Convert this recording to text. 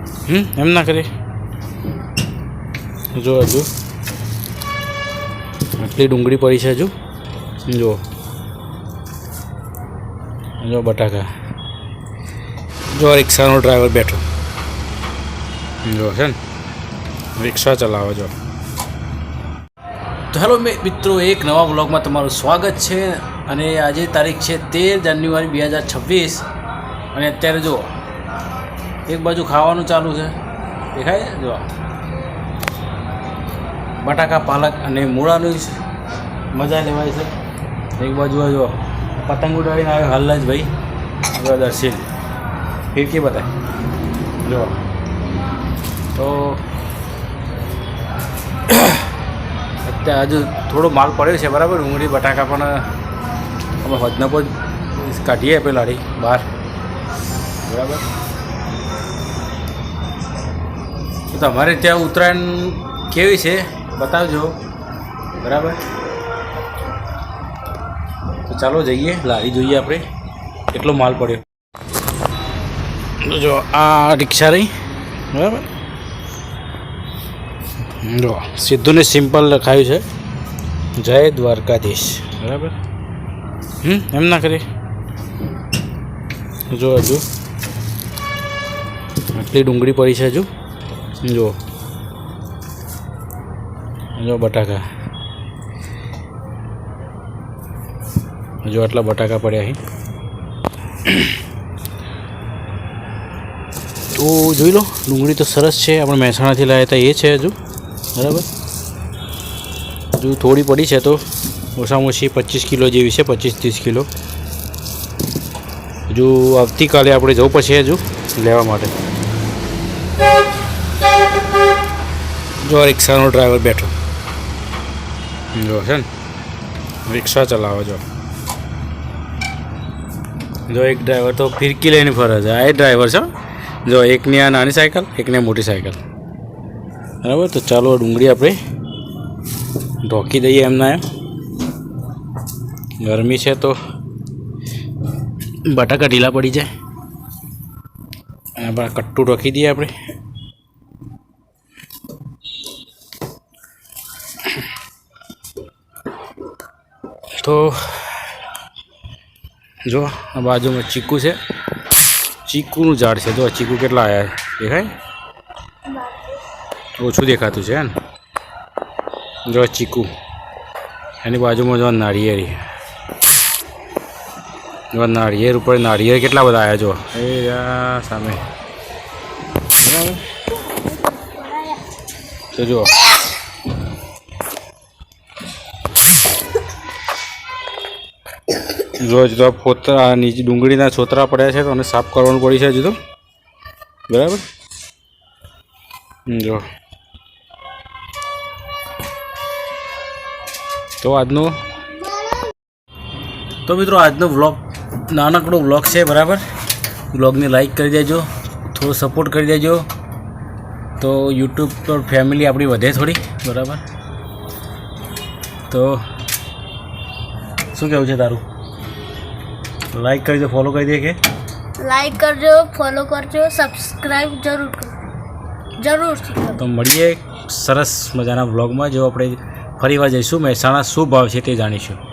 હમ? એમ ના કરે. જો હજુ. આટલી ડુંગળી પડી છે હજુ. જો. જો બટાકા. જો રિક્ષાનો ડ્રાઈવર બેઠો. જો છે ને. રિક્ષા ચલાવે જો. હેલો મિત્રો, એક નવા બ્લોગમાં તમારું સ્વાગત છે. અને આજે તારીખ છે તેર જાન્યુઆરી બે હજાર છવ્વીસ. અને અત્યારે જુઓ એક બાજુ ખાવાનું ચાલુ છે. દેખાય? જો બટાકા, પાલક અને મૂળાનું મજા લેવાય છે. એક બાજુ જો પતંગ ઉડાડીને આવ્યો હાલ જ ભાઈ જો દર્શિલ ફિરકી બતાય? જો તો અત્યારે હજુ થોડો માલ પડ્યો છે, બરાબર? ડુંગળી, બટાકા પણ અમે પર કાઢીએ પેલાડી બહાર. બરાબર? તમારે ત્યાં ઉત્તરાયણ કેવી છે? બતાવજો. બરાબર? તો ચાલો જઈએ. લારી જોઈએ આપણે. કેટલો માલ પડ્યો? જો, આ રિક્ષા રહી. બરાબર? જો, સીધું ને સિમ્પલ લખાયું છે. જય દ્વારકાધીશ. બરાબર? હમ, એમ ના કરી. જો, હજુ. આટલી ડુંગળી પડી છે હજુ. જુઓ. જો બટાકા. હજુ આટલા બટાકા પડ્યા અહીં તો જોઈ લો, ડુંગળી તો સરસ છે. આપણે મહેસાણાથી લાવ્યા હતા, એ છે હજુ. બરાબર? હજુ થોડી પડી છે તો. ઓછામાં ઓછી પચીસ કિલો જેવી છે, પચીસ ત્રીસ કિલો. હજુ આવતીકાલે આપણે જવું પડશે હજુ લેવા માટે. જો રિક્ષાનો ડ્રાઈવર બેઠો. જો છે ને, રિક્ષા ચલાવો જો. જો એક ડ્રાઈવર તો ફિરકી લઈને ફરે છે. આ ડ્રાઈવર છે જો એકની આ નાની સાયકલ, એકની મોટી સાયકલ. બરાબર? તો ચાલો ડુંગળી આપણે ઢોકી દઈએ એમના એમ. ગરમી છે તો બટાકા ઢીલા પડી જાય. અને આપણે કટ્ટું ઢોકી દઈએ આપણે. તો જો, આ બાજુમાં ચીકુ છે. ચીકુનું ઝાડ છે. જો ચીકુ કેટલા આવ્યા દેખાય? ઓછું દેખાતું છે ને જો ચીકુ. એની બાજુમાં જો નાળિયેરી જો નાળિયેર ઉપર નાળિયેર કેટલા બધા આવ્યા જો? એ સામે. બરાબર? તો જુઓ જો હજુ તો આ નીચે ડુંગળીના છોતરા પડ્યા છે તો એને સાફ કરવાનું પડી છે હજુ તો. બરાબર? જો. તો આજનો તો મિત્રો, આજનો વ્લોગ નાનકડો વ્લોગ છે, બરાબર? વ્લોગને લાઈક કરી દેજો, થોડો સપોર્ટ કરી દેજો. તો યુટ્યુબ પર ફેમિલી આપણી વધે થોડી, બરાબર? તો શું કહેવું છે તારું? લાઈક કરી દો ફોલો કરી દે કે? લાઈક કરજો ફોલો કરજો સબસ્ક્રાઇબ જરૂર કરજો જરૂરથી તો મળીએ સરસ મજાના વ્લોગમાં જો આપણે ફરીવાર જઈશું. મહેસાણા શું ભાવ છે તે જાણીશું.